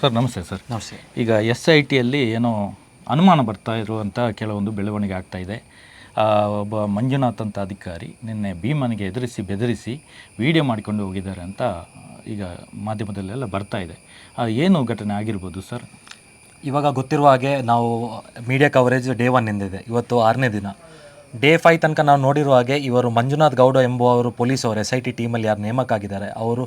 Sir ನಮಸ್ತೆ sir. ನಮಸ್ತೆ. ಈಗ ಎಸ್ ಐ ಟಿಯಲ್ಲಿ ಏನೋ ಅನುಮಾನ ಬರ್ತಾ ಇರುವಂಥ ಕೆಲವೊಂದು ಬೆಳವಣಿಗೆ ಆಗ್ತಾ ಇದೆ. ಒಬ್ಬ ಮಂಜುನಾಥ್ ಅಂತ ಅಧಿಕಾರಿ ನಿನ್ನೆ ಭೀಮನಿಗೆ ಎದುರಿಸಿ ಬೆದರಿಸಿ ವಿಡಿಯೋ ಮಾಡಿಕೊಂಡು ಹೋಗಿದ್ದಾರೆ ಅಂತ ಈಗ ಮಾಧ್ಯಮದಲ್ಲೆಲ್ಲ ಬರ್ತಾ ಇದೆ. ಏನು ಘಟನೆ ಆಗಿರ್ಬೋದು ಸರ್? ಇವಾಗ ಗೊತ್ತಿರುವ ಹಾಗೆ ನಾವು ಮೀಡಿಯಾ ಕವರೇಜ್ ಡೇ ಒನ್ ಎಂದಿದೆ ಇವತ್ತು ಆರನೇ ದಿನ. ಡೇ ಫೈವ್ ತನಕ ನಾವು ನೋಡಿರುವ ಹಾಗೆ ಇವರು ಮಂಜುನಾಥ್ ಗೌಡ ಎಂಬುವವರು ಪೊಲೀಸ್ ಅವರು ಎಸ್ ಐ ಟಿ ಟೀಮಲ್ಲಿ ಯಾರು ನೇಮಕ ಆಗಿದ್ದಾರೆ. ಅವರು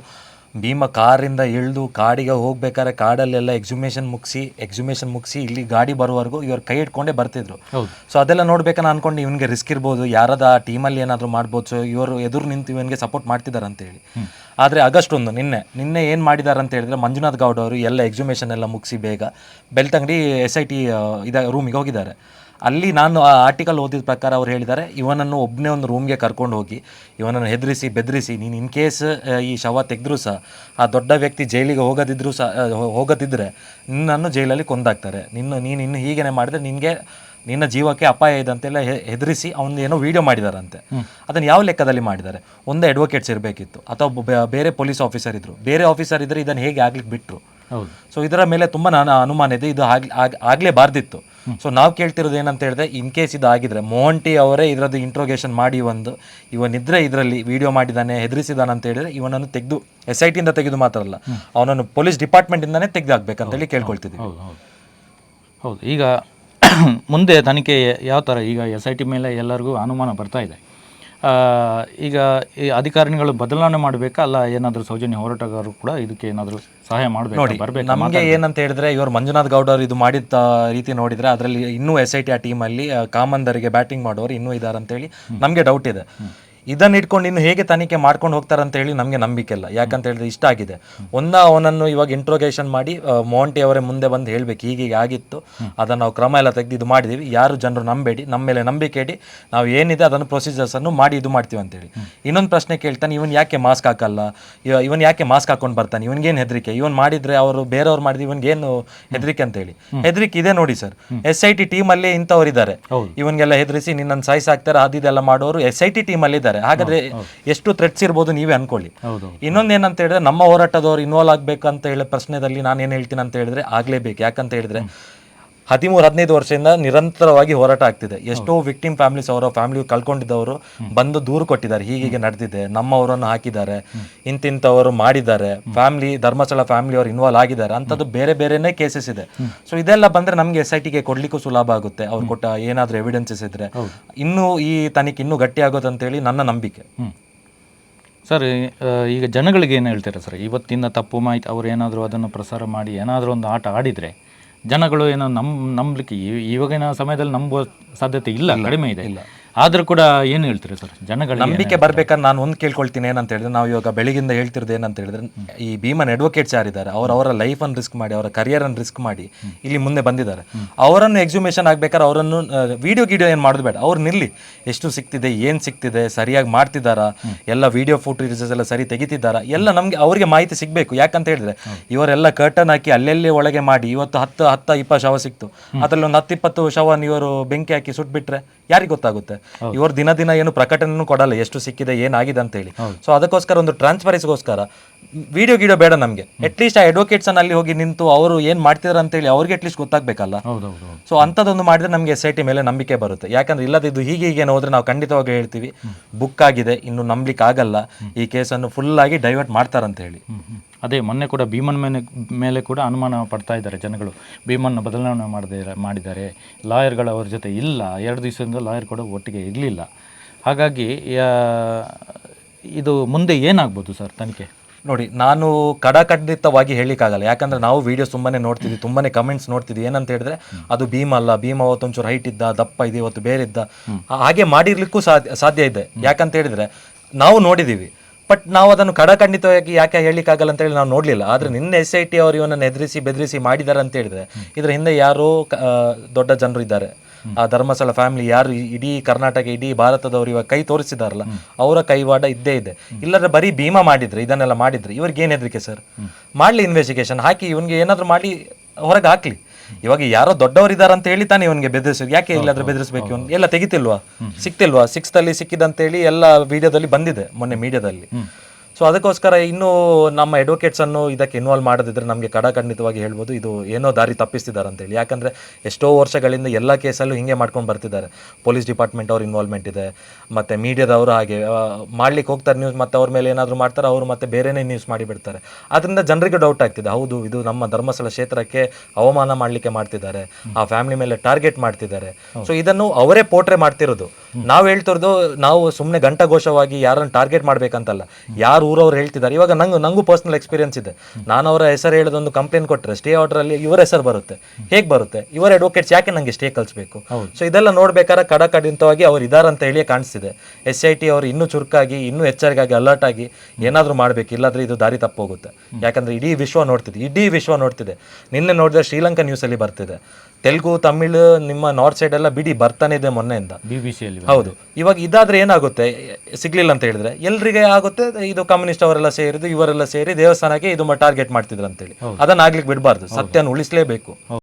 ಭೀಮ ಕಾರಿಂದ ಇಳಿದು ಕಾಡಿಗೆ ಹೋಗ್ಬೇಕಾದ್ರೆ ಕಾಡಲ್ಲೆಲ್ಲ ಎಕ್ಸುಮೇಷನ್ ಮುಗಿಸಿ ಎಕ್ಸುಮೇಷನ್ ಮುಗಿಸಿ ಇಲ್ಲಿ ಗಾಡಿ ಬರುವವರೆಗೂ ಇವರು ಕೈ ಇಟ್ಕೊಂಡೇ ಬರ್ತಿದ್ರು. ಸೊ ಅದೆಲ್ಲ ನೋಡ್ಬೇಕನ್ನ ಅನ್ಕೊಂಡು ಇವನಿಗೆ ರಿಸ್ಕ್ ಇರ್ಬೋದು ಯಾರದ ಆ ಟೀಮಲ್ಲಿ ಏನಾದರೂ ಮಾಡ್ಬೋದು. ಸೊ ಇವರು ಎದುರು ನಿಂತು ಇವನಿಗೆ ಸಪೋರ್ಟ್ ಮಾಡ್ತಿದ್ದಾರೆ ಅಂತ ಹೇಳಿ. ಆದರೆ ಆಗಸ್ಟ್ ಒಂದು ನಿನ್ನೆ ನಿನ್ನೆ ಏನು ಮಾಡಿದ್ದಾರೆ ಅಂತ ಹೇಳಿದ್ರೆ ಮಂಜುನಾಥ್ ಗೌಡ ಅವರು ಎಲ್ಲ ಎಕ್ಸುಮೇಷನ್ ಎಲ್ಲ ಮುಗಿಸಿ ಬೇಗ ಬೆಳ್ತಂಗಡಿ ಎಸ್ ಐ ಟಿ ಇದ ರೂಮಿಗೆ ಹೋಗಿದ್ದಾರೆ. ಅಲ್ಲಿ ನಾನು ಆ ಆರ್ಟಿಕಲ್ ಓದಿದ ಪ್ರಕಾರ ಅವ್ರು ಹೇಳಿದ್ದಾರೆ ಇವನನ್ನು ಒಬ್ಬನೇ ಒಂದು ರೂಮ್ಗೆ ಕರ್ಕೊಂಡು ಹೋಗಿ ಇವನನ್ನು ಹೆದರಿಸಿ ಬೆದರಿಸಿ ನೀನು ಇನ್ ಕೇಸ್ ಈ ಶವ ತೆಗೆದ್ರೂ ಸಹ ಆ ದೊಡ್ಡ ವ್ಯಕ್ತಿ ಜೈಲಿಗೆ ಹೋಗದಿದ್ರು ಸಹ ಹೋಗದಿದ್ದರೆ ನಿನ್ನನ್ನು ಜೈಲಲ್ಲಿ ಕೊಂದಾಕ್ತಾರೆ. ನಿನ್ನ ನೀನು ಇನ್ನು ಹೀಗೇನೆ ಮಾಡಿದ್ರೆ ನಿನಗೆ ನಿನ್ನ ಜೀವಕ್ಕೆ ಅಪಾಯ ಇದೆ ಅಂತೆಲ್ಲ ಹೆದರಿಸಿ ಅವನು ಏನೋ ವಿಡಿಯೋ ಮಾಡಿದಾರಂತೆ. ಅದನ್ನು ಯಾವ ಲೆಕ್ಕದಲ್ಲಿ ಮಾಡಿದ್ದಾರೆ? ಒಂದು ಅಡ್ವೊಕೇಟ್ಸ್ ಇರಬೇಕಿತ್ತು. ಅಥವಾ ಬೇರೆ ಪೊಲೀಸ್ ಆಫೀಸರ್ ಇದ್ರು. ಬೇರೆ ಆಫೀಸರ್ ಇದ್ದರೆ ಇದನ್ನು ಹೇಗೆ ಆಗ್ಲಿಕ್ಕೆ ಬಿಟ್ರು? ಹೌದು. ಸೊ ಇದರ ಮೇಲೆ ತುಂಬ ನಾನು ಅನುಮಾನ ಇದೆ. ಇದು ಆಗ್ ಆಗ್- ಆಗ್ಲೇಬಾರ್ದಿತ್ತು. ಸೊ ನಾವು ಕೇಳ್ತಿರೋದು ಏನಂತ ಹೇಳಿದ್ರೆ ಇನ್ ಕೇಸ್ ಇದು ಆಗಿದ್ರೆ ಮೋಹಂಟಿ ಅವರೇ ಇದರದ್ದು ಇಂಟ್ರೋಗೇಷನ್ ಮಾಡಿ ಒಂದು ಇವನಿದ್ರೆ ಇದರಲ್ಲಿ ವಿಡಿಯೋ ಮಾಡಿದ್ದಾನೆ ಹೆದರಿಸಿದಾನೆ ಅಂತ ಹೇಳಿದ್ರೆ ಇವನನ್ನು ತೆಗೆದು ಎಸ್ ಐ ಟಿಯಿಂದ ತೆಗೆದು ಮಾತ್ರ ಅಲ್ಲ ಅವನನ್ನು ಪೊಲೀಸ್ ಡಿಪಾರ್ಟ್ಮೆಂಟಿಂದನೇ ತೆಗೆದಾಕ್ಬೇಕಂತೇಳಿ ಕೇಳ್ಕೊಳ್ತಿದ್ದೀವಿ. ಹೌದು ಈಗ ಮುಂದೆ ತನಿಖೆ ಯಾವ ಥರ ಈಗ ಎಸ್ ಐ ಟಿ ಮೇಲೆ ಎಲ್ಲರಿಗೂ ಅನುಮಾನ ಬರ್ತಾ ಇದೆ? ಈಗ ಈ ಅಧಿಕಾರಿಗಳು ಬದಲಾವಣೆ ಮಾಡಬೇಕಾ? ಅಲ್ಲ ಏನಾದರೂ ಸೌಜನ್ಯ ಹೋರಾಟಗಾರರು ಕೂಡ ಇದಕ್ಕೆ ಏನಾದರೂ ಸಹಾಯ ಮಾಡಬೇಕು? ಬರಬೇಕು? ನಮಗೆ ಏನಂತ ಹೇಳಿದ್ರೆ ಇವರು ಮಂಜುನಾಥ್ ಗೌಡ ಅವರು ಇದು ಮಾಡಿದ ರೀತಿ ನೋಡಿದ್ರೆ ಅದರಲ್ಲಿ ಇನ್ನೂ ಎಸ್ ಐ ಟಿ ಆ ಟೀಮಲ್ಲಿ ಕಾಮಂದರಿಗೆ ಬ್ಯಾಟಿಂಗ್ ಮಾಡೋರು ಇನ್ನೂ ಇದ್ದಾರೆ ಅಂತೇಳಿ ನಮಗೆ ಡೌಟ್ ಇದೆ. ಇದನ್ನ ಇಟ್ಕೊಂಡು ಇನ್ನು ಹೇಗೆ ತನಿಖೆ ಮಾಡ್ಕೊಂಡು ಹೋಗ್ತಾರೆ ಅಂತ ಹೇಳಿ ನಮಗೆ ನಂಬಿಕೆ ಇಲ್ಲ. ಯಾಕಂತ ಹೇಳಿದ್ರೆ ಇಷ್ಟ ಆಗಿದೆ. ಒಂದ ಅವನನ್ನು ಇವಾಗ ಇಂಟ್ರೋಗೇಷನ್ ಮಾಡಿ ಮೋಂಟಿ ಅವರೇ ಮುಂದೆ ಬಂದು ಹೇಳ್ಬೇಕು ಹೀಗೆ ಆಗಿತ್ತು. ಅದನ್ನು ನಾವು ಕ್ರಮ ಎಲ್ಲ ತೆಗೆದು ಇದು ಮಾಡಿದೀವಿ. ಯಾರು ಜನರು ನಂಬೇಡಿ ನಮ್ಮ ಮೇಲೆ ನಂಬಿಕೆ ಇಡಿ. ನಾವು ಏನಿದೆ ಅದನ್ನು ಪ್ರೊಸೀಜರ್ಸ್ ಅನ್ನು ಮಾಡಿ ಇದು ಮಾಡ್ತೀವಿ ಅಂತೇಳಿ. ಇನ್ನೊಂದು ಪ್ರಶ್ನೆ ಕೇಳ್ತಾನೆ ಇವನ್ ಯಾಕೆ ಮಾಸ್ಕ್ ಹಾಕಲ್ಲ? ಇವನ್ ಯಾಕೆ ಮಾಸ್ಕ್ ಹಾಕೊಂಡು ಬರ್ತಾನೆ? ಇವನ್ಗೇನು ಹೆದರಿಕೆ? ಇವನ್ ಮಾಡಿದ್ರೆ ಅವರು ಬೇರೆಯವ್ರು ಮಾಡಿದ್ರೆ ಇವನ್ಗೇನು ಹೆದರಿಕೆ ಅಂತ ಹೇಳಿ ಹೆದರಿಕೆ ಇದೆ ನೋಡಿ ಸರ್. ಎಸ್ ಐ ಟಿ ಟೀಮಲ್ಲಿ ಇಂಥವ್ರು ಇದ್ದಾರೆ ಇವನ್ಗೆಲ್ಲ ಹೆದರಿಸಿ ನಿನ್ನನ್ನು ಸಾಯಿಸಾಕ್ತಾರೆ ಅದಿದೆಲ್ಲ ಮಾಡೋರು ಎಸ್ ಐ ಟಿ ಟೀಮಲ್ಲಿ ಇದ್ದಾರೆ ಹಾಗಾದ್ರೆ ಎಷ್ಟು ಥ್ರೆಟ್ಸ್ ಇರ್ಬೋದು ನೀವೇ ಅನ್ಕೊಳ್ಳಿ. ಹೌದು ಇನ್ನೊಂದು ಏನಂತ ಹೇಳಿದ್ರೆ ನಮ್ಮ ಹೋರಾಟದವರು ಇನ್ವಾಲ್ವ್ ಆಗ್ಬೇಕಂತ ಅಂತ ಹೇಳೋ ಪ್ರಶ್ನೆದಲ್ಲಿ ನಾನು ಏನು ಹೇಳ್ತೀನಿ ಅಂತ ಹೇಳಿದ್ರೆ ಆಗ್ಲೇಬೇಕು. ಯಾಕಂತ ಹೇಳಿದ್ರೆ ಹದಿಮೂರು ಹದಿನೈದು ವರ್ಷದಿಂದ ನಿರಂತರವಾಗಿ ಹೋರಾಟ ಆಗ್ತಿದೆ. ಎಷ್ಟೋ ವಿಕ್ಟಿಮ್ ಫ್ಯಾಮಿಲೀಸ್ ಅವರ ಫ್ಯಾಮಿಲಿ ಕಳ್ಕೊಂಡಿದ್ದವರು ಬಂದು ದೂರು ಕೊಟ್ಟಿದ್ದಾರೆ. ಹೀಗೆ ನಡೆದಿದೆ. ನಮ್ಮವರನ್ನು ಹಾಕಿದ್ದಾರೆ. ಇಂತಿಂಥವರು ಮಾಡಿದ್ದಾರೆ. ಫ್ಯಾಮಿಲಿ ಧರ್ಮಸ್ಥಳ ಫ್ಯಾಮಿಲಿ ಅವರು ಇನ್ವಾಲ್ವ್ ಆಗಿದ್ದಾರೆ. ಅಂಥದ್ದು ಬೇರೆ ಬೇರೆನೇ ಕೇಸಸ್ ಇದೆ. ಸೊ ಇದೆಲ್ಲ ಬಂದ್ರೆ ನಮಗೆ ಎಸ್ ಐ ಟಿಗೆ ಕೊಡ್ಲಿಕ್ಕೂ ಸುಲಭ ಆಗುತ್ತೆ. ಅವ್ರು ಕೊಟ್ಟ ಏನಾದರೂ ಎವಿಡೆನ್ಸಸ್ ಇದ್ರೆ. ಇನ್ನೂ ಈ ತನಿಖೆ ಇನ್ನೂ ಗಟ್ಟಿ ಆಗೋದು ಅಂತೇಳಿ ನನ್ನ ನಂಬಿಕೆ. ಸರ್ ಈಗ ಜನಗಳಿಗೆ ಏನು ಹೇಳ್ತೀರಾ ಸರ್? ಇವತ್ತಿನ ತಪ್ಪು ಮಾಹಿತಿ ಅವ್ರು ಏನಾದರೂ ಅದನ್ನು ಪ್ರಸಾರ ಮಾಡಿ ಏನಾದರೂ ಒಂದು ಆಟ ಆಡಿದರೆ ಜನಗಳು ಏನೋ ನಮ್ ನಂಬಲಿಕ್ಕೆ ಇವಾಗಿನ ಸಮಯದಲ್ಲಿ ನಂಬುವ ಸಾಧ್ಯತೆ ಇಲ್ಲ ಕಡಿಮೆ ಇದೆ. ಆದರೂ ಕೂಡ ಏನು ಹೇಳ್ತೀರಿ ಸರ್? ಜನಗಳ ನಂಬಿಕೆ ಬರ್ಬೇಕಾದ್ರೆ ನಾನು ಒಂದು ಕೇಳ್ಕೊಳ್ತೀನಿ ಏನಂತ ಹೇಳಿದ್ರೆ ನಾವು ಇವಾಗ ಬೆಳಗಿಂದ ಹೇಳ್ತಿರೋದು ಏನಂತ ಹೇಳಿದ್ರೆ ಈ ಭೀಮನ್ ಅಡ್ವೊಕೇಟ್ಸ್ ಯಾರಿದ್ದಾರೆ ಅವರು ಅವರ ಲೈಫ್ ಅನ್ನು ರಿಸ್ಕ್ ಮಾಡಿ ಅವರ ಕರಿಯರನ್ನು ರಿಸ್ಕ್ ಮಾಡಿ ಇಲ್ಲಿ ಮುಂದೆ ಬಂದಿದ್ದಾರೆ. ಅವರನ್ನು ಎಕ್ಸಿಬಿಷನ್ ಆಗ್ಬೇಕಾದ್ರೆ ಅವರನ್ನು ವಿಡಿಯೋ ಗಿಡಿಯೋ ಏನು ಮಾಡೋದು ಬೇಡ. ಅವ್ರು ನಿಲ್ಲಿ. ಎಷ್ಟು ಸಿಕ್ತಿದೆ ಏನು ಸಿಕ್ತಿದೆ ಸರಿಯಾಗಿ ಮಾಡ್ತಿದ್ದಾರಾ? ಎಲ್ಲ ವಿಡಿಯೋ ಫೋಟೋಸ್ ಎಲ್ಲ ಸರಿ ತೆಗಿತಿದ್ದಾರಾ? ಎಲ್ಲ ನಮಗೆ ಅವರಿಗೆ ಮಾಹಿತಿ ಸಿಗಬೇಕು. ಯಾಕಂತ ಹೇಳಿದ್ರೆ ಇವರೆಲ್ಲ ಕರ್ಟನ್ ಹಾಕಿ ಅಲ್ಲೆಲ್ಲಿ ಒಳಗೆ ಮಾಡಿ ಇವತ್ತು ಹತ್ತು ಹತ್ತು ಇಪ್ಪತ್ತು ಶವ ಸಿಕ್ತು. ಅದರಲ್ಲಿ ಒಂದು ಹತ್ತು ಇಪ್ಪತ್ತು ಶವನ ಇವರು ಬೆಂಕಿ ಹಾಕಿ ಸುಟ್ಬಿಟ್ರೆ ಯಾರಿಗೆ ಗೊತ್ತಾಗುತ್ತೆ? ಇವರು ದಿನ ದಿನ ಏನು ಪ್ರಕಟಣೆನೂ ಕೊಡಲ್ಲ ಎಷ್ಟು ಸಿಕ್ಕಿದೆ ಏನಾಗಿದೆ ಅಂತ ಹೇಳಿ ಸೊ ಅದಕ್ಕೋಸ್ಕರ ಒಂದು ಟ್ರಾನ್ಸ್ಪರೆನ್ಸಿಗೋಸ್ಕರ ವಿಡಿಯೋ ಗಿಡೋ ಬೇಡ ನಮಗೆ. ಅಟ್ಲೀಸ್ಟ್ ಆ ಅಡ್ವೊಕೇಟ್ಸ್ ಅಲ್ಲಿ ಹೋಗಿ ನಿಂತು ಅವರು ಏನ್ ಮಾಡ್ತಿದಾರೆ ಅಂತ ಹೇಳಿ ಅವ್ರಿಗೆ ಅಟ್ಲೀಸ್ಟ್ ಗೊತ್ತಾಗ್ಬೇಕಲ್ಲ. ಸೊ ಅಂತದೊಂದು ಮಾಡಿದ್ರೆ ನಮಗೆ ಎಸ್ ಐ ಟಿ ಮೇಲೆ ನಂಬಿಕೆ ಬರುತ್ತೆ. ಯಾಕಂದ್ರೆ ಇಲ್ಲದ ಇದು ಹೀಗೆ ಹೀಗೆ ಹೋದ್ರೆ ನಾವು ಖಂಡಿತವಾಗಿ ಹೇಳ್ತೀವಿ ಬುಕ್ ಆಗಿದೆ ಇನ್ನು ನಂಬಲಿಕ್ಕೆ ಆಗಲ್ಲ ಈ ಕೇಸನ್ನು ಫುಲ್ ಆಗಿ ಡೈವರ್ಟ್ ಮಾಡ್ತಾರಂತ ಹೇಳಿ. ಅದೇ ಮೊನ್ನೆ ಕೂಡ ಭೀಮನ್ ಮೇಲೆ ಮೇಲೆ ಕೂಡ ಅನುಮಾನ ಪಡ್ತಾ ಇದ್ದಾರೆ ಜನಗಳು. ಭೀಮನ್ನ ಬದಲಾವಣೆ ಮಾಡದೆ ಮಾಡಿದ್ದಾರೆ. ಲಾಯರ್ಗಳು ಅವ್ರ ಜೊತೆ ಇಲ್ಲ. ಎರಡು ದಿವಸದಿಂದ ಲಾಯರ್ ಕೂಡ ಒಟ್ಟಿಗೆ ಇರಲಿಲ್ಲ. ಹಾಗಾಗಿ ಇದು ಮುಂದೆ ಏನಾಗ್ಬೋದು ಸರ್ ತನಿಖೆ? ನೋಡಿ ನಾನು ಕಡಾಖಂಡಿತವಾಗಿ ಹೇಳಿಕ್ಕಾಗಲ್ಲ ಯಾಕಂದ್ರೆ ನಾವು ವೀಡಿಯೋ ತುಂಬಾನೇ ನೋಡ್ತಿದ್ವಿ ತುಂಬಾನೇ ಕಮೆಂಟ್ಸ್ ನೋಡ್ತಿದ್ವಿ. ಏನಂತ ಹೇಳಿದ್ರೆ ಅದು ಭೀಮ ಅಲ್ಲ. ಭೀಮ್ ಅವತ್ತೊಂಚೂರು ಹೈಟ್ ಇದ್ದ ದಪ್ಪ ಇದೆ ಇವತ್ತು ಬೇರೆ ಇದ್ದ. ಹಾಗೆ ಮಾಡಿರ್ಲಿಕ್ಕೂ ಸಾಧ್ಯ ಸಾಧ್ಯ ಇದೆ. ಯಾಕಂತ ಹೇಳಿದ್ರೆ ನಾವು ನೋಡಿದೀವಿ. ಬಟ್ ನಾವು ಅದನ್ನು ಕಡಖಂಡಿತವಾಗಿ ಯಾಕೆ ಹೇಳಿಕ್ಕಾಗಲ್ಲ ಅಂತ ಹೇಳಿ ನಾವು ನೋಡಲಿಲ್ಲ. ಆದರೆ ನಿನ್ನೆ ಎಸ್ ಐ ಟಿ ಅವರು ಇವನನ್ನು ಎದುರಿಸಿ ಬೆದರಿಸಿ ಮಾಡಿದ್ದಾರೆ ಅಂತ ಹೇಳಿದ್ರೆ ಇದರ ಹಿಂದೆ ಯಾರೋ ದೊಡ್ಡ ಜನರು ಇದ್ದಾರೆ. ಆ ಧರ್ಮಸ್ಥಳ ಫ್ಯಾಮಿಲಿ ಯಾರು ಇಡೀ ಕರ್ನಾಟಕ ಇಡೀ ಭಾರತದವರು ಇವಾಗ ಕೈ ತೋರಿಸಿದಾರಲ್ಲ ಅವರ ಕೈವಾಡ ಇದ್ದೇ ಇದೆ. ಇಲ್ಲದ್ರೆ ಬರೀ ಭೀಮಾ ಮಾಡಿದ್ರೆ ಇದನ್ನೆಲ್ಲ ಮಾಡಿದ್ರೆ ಇವ್ರಿಗೆ ಏನು ಹೆದರಿಕೆ ಸರ್? ಮಾಡ್ಲಿ ಇನ್ವೆಸ್ಟಿಗೇಷನ್ ಹಾಕಿ ಇವನಿಗೆ ಏನಾದರೂ ಮಾಡಿ ಹೊರಗೆ ಹಾಕ್ಲಿ. ಇವಾಗ ಯಾರೋ ದೊಡ್ಡವರಿದ್ದಾರೆ ಅಂತ ಹೇಳಿ ತಾನೇ ಇವನ್ಗೆ ಬೆದರಿಸೋದು ಯಾಕೆ ಇಲ್ಲಾದ್ರೆ ಬೆದರಿಸಬೇಕು ಇವನ್? ಎಲ್ಲ ತೆಗಿತಿಲ್ವಾ? ಸಿಕ್ತಿಲ್ವಾ? ಸಿಕ್ಸ್ ಅಲ್ಲಿ ಸಿಕ್ಕಿದಂತೇಳಿ ಎಲ್ಲ ವಿಡಿಯೋದಲ್ಲಿ ಬಂದಿದೆ ಮೊನ್ನೆ ಮೀಡಿಯಾದಲ್ಲಿ ಸೊ ಅದಕ್ಕೋಸ್ಕರ ಇನ್ನೂ ನಮ್ಮ ಅಡ್ವೊಕೇಟ್ಸ್ ಅನ್ನು ಇದಕ್ಕೆ ಇನ್ವಾಲ್ವ್ ಮಾಡದಿದ್ರೆ ನಮಗೆ ಕಡಾಖಂಡಿತವಾಗಿ ಹೇಳ್ಬೋದು, ಇದು ಏನೋ ದಾರಿ ತಪ್ಪಿಸ್ತಿದ್ದಾರೆ ಅಂತೇಳಿ. ಯಾಕಂದ್ರೆ ಎಷ್ಟೋ ವರ್ಷಗಳಿಂದ ಎಲ್ಲ ಕೇಸಲ್ಲೂ ಹಿಂಗೆ ಮಾಡ್ಕೊಂಡು ಬರ್ತಿದ್ದಾರೆ. ಪೊಲೀಸ್ ಡಿಪಾರ್ಟ್ಮೆಂಟ್ ಅವ್ರ ಇನ್ವಾಲ್ವ್ಮೆಂಟ್ ಇದೆ, ಮತ್ತೆ ಮೀಡಿಯಾದವರು ಹಾಗೆ ಮಾಡ್ಲಿಕ್ಕೆ ಹೋಗ್ತಾರೆ ನ್ಯೂಸ್ ಮತ್ತೆ ಅವ್ರ ಮೇಲೆ ಏನಾದರೂ ಮಾಡ್ತಾರೆ, ಅವರು ಮತ್ತೆ ಬೇರೆನೇ ನ್ಯೂಸ್ ಮಾಡಿಬಿಡ್ತಾರೆ. ಅದರಿಂದ ಜನರಿಗೆ ಡೌಟ್ ಆಗ್ತಿದೆ. ಹೌದು, ಇದು ನಮ್ಮ ಧರ್ಮಸ್ಥಳ ಕ್ಷೇತ್ರಕ್ಕೆ ಅವಮಾನ ಮಾಡಲಿಕ್ಕೆ ಮಾಡ್ತಿದ್ದಾರೆ. ಆ ಫ್ಯಾಮಿಲಿ ಮೇಲೆ ಟಾರ್ಗೆಟ್ ಮಾಡ್ತಿದ್ದಾರೆ. ಸೊ ಇದನ್ನು ಅವರೇ ಪೋಟ್ರೆ ಮಾಡ್ತಿರೋದು. ನಾವು ಹೇಳ್ತಿರೋದು, ನಾವು ಸುಮ್ಮನೆ ಘಂಟಾಘೋಷವಾಗಿ ಯಾರನ್ನು ಟಾರ್ಗೆಟ್ ಮಾಡಬೇಕಂತಲ್ಲ, ಯಾರು ಊರವ್ರು ಹೇಳ್ತಿದ್ದಾರೆ. ಇವಾಗ ನಂಗೆ ನಂಗೂ ಪರ್ಸನಲ್ ಎಕ್ಸ್ಪೀರಿಯನ್ಸ್ ಇದೆ. ನಾನು ಅವರ ಹೆಸರು ಹೇಳೋದೊಂದು ಕಂಪ್ಲೇಂಟ್ ಕೊಟ್ಟರೆ ಸ್ಟೇ ಆರ್ಡರಲ್ಲಿ ಇವರ ಹೆಸರು ಬರುತ್ತೆ. ಹೇಗೆ ಬರುತ್ತೆ? ಇವರ ಅಡ್ವೊಕೇಟ್ಸ್ ಯಾಕೆ ನಂಗೆ ಸ್ಟೇ ಕಲಿಸ್ಬೇಕು ಸೊ ಇದೆಲ್ಲ ನೋಡ್ಬೇಕಾದ್ರೆ ಕಡಕಡಿತವಾಗಿ ಅವ್ರು ಇದಾರಂತ ಹೇಳಿ ಕಾಣಿಸ್ತಿದೆ. ಎಸ್ ಐ ಟಿ ಅವರು ಇನ್ನೂ ಚುರುಕಾಗಿ ಇನ್ನೂ ಎಚ್ಚರಿಕೆಯಾಗಿ ಅಲರ್ಟ್ ಆಗಿ ಏನಾದರೂ ಮಾಡಬೇಕು. ಇಲ್ಲಾಂದ್ರೆ ಇದು ದಾರಿ ತಪ್ಪೋಗುತ್ತೆ. ಯಾಕಂದ್ರೆ ಇಡೀ ವಿಶ್ವ ನೋಡ್ತಿದೆ. ಇಡೀ ವಿಶ್ವ ನೋಡ್ತಿದೆ. ನಿನ್ನೆ ನೋಡಿದ್ರೆ ಶ್ರೀಲಂಕಾ ನ್ಯೂಸಲ್ಲಿ ಬರ್ತಿದೆ. ತೆಲುಗು ತಮಿಳು ನಿಮ್ಮ ನಾರ್ತ್ ಸೈಡ್ ಎಲ್ಲ ಬಿಡಿ ಬರ್ತಾನೆ ಇದೆ ಮೊನ್ನೆಯಿಂದ ಬಿ ಬಿ ಸಿಯಲ್ಲಿ ಹೌದು. ಇವಾಗ ಇದಾದ್ರೆ ಏನಾಗುತ್ತೆ? ಸಿಗ್ಲಿಲ್ಲ ಅಂತ ಹೇಳಿದ್ರೆ. ಎಲ್ರಿಗೆ ಆಗುತ್ತೆ? ಇದು ಕಮ್ಯುನಿಸ್ಟ್ ಅವರೆಲ್ಲ ಸೇರಿದು ಇವರೆಲ್ಲ ಸೇರಿ ದೇವಸ್ಥಾನಕ್ಕೆ ಇದು ಟಾರ್ಗೆಟ್ ಮಾಡ್ತಿದ್ರು ಅಂತೇಳಿ. ಅದನ್ನ ಆಗ್ಲಿಕ್ಕೆ ಬಿಡಬಾರ್ದು. ಸತ್ಯನ ಉಳಿಸ್ಲೇಬೇಕು.